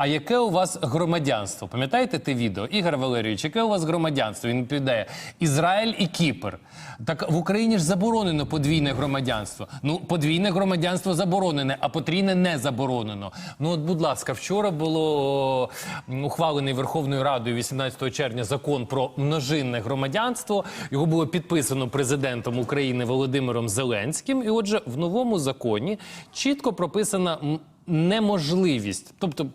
А яке у вас громадянство? Пам'ятаєте те відео? Ігор Валерійович, яке у вас громадянство? Він відповідає Ізраїль і Кіпр. Так в Україні ж заборонено подвійне громадянство. Ну, подвійне громадянство заборонене, а потрійне не заборонено. Ну, от, будь ласка, вчора було ухвалений Верховною Радою 18 червня закон про множинне громадянство. Його було підписано президентом України Володимиром Зеленським. І отже, в новому законі чітко прописана. Неможливість, тобто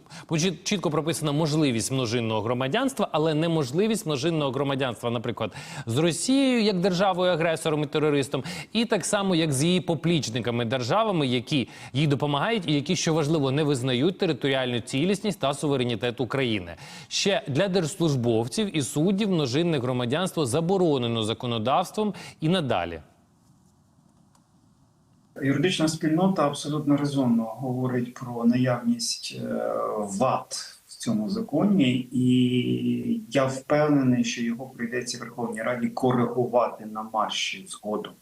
чітко прописана можливість множинного громадянства, але неможливість множинного громадянства, наприклад, з Росією як державою агресором і терористом, і так само як з її поплічниками державами, які їй допомагають, і які, що важливо, не визнають територіальну цілісність та суверенітет України. Ще для держслужбовців і суддів множинне громадянство заборонено законодавством і надалі. Юридична спільнота абсолютно резонно говорить про наявність е, вад в цьому законі, і я впевнений, що його прийдеться Верховній Раді коригувати на марші згодом.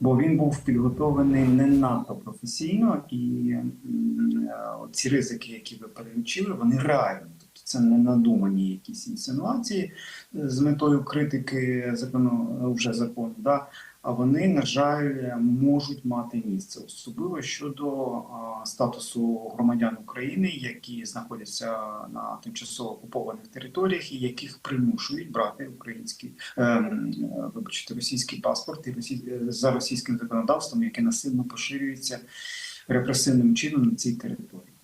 Бо він був підготовлений не надто професійно, і е, ці ризики, які ви перелічили, вони реальні. Це не надумані якісь інсинуації е, з метою критики закону вже закону. Да? а вони, на жаль, можуть мати місце, особливо щодо статусу громадян України, які знаходяться на тимчасово окупованих територіях, і яких примушують брати український е, вибачте, російський паспорт і е, за російським законодавством, яке насильно поширюється репресивним чином на цій території.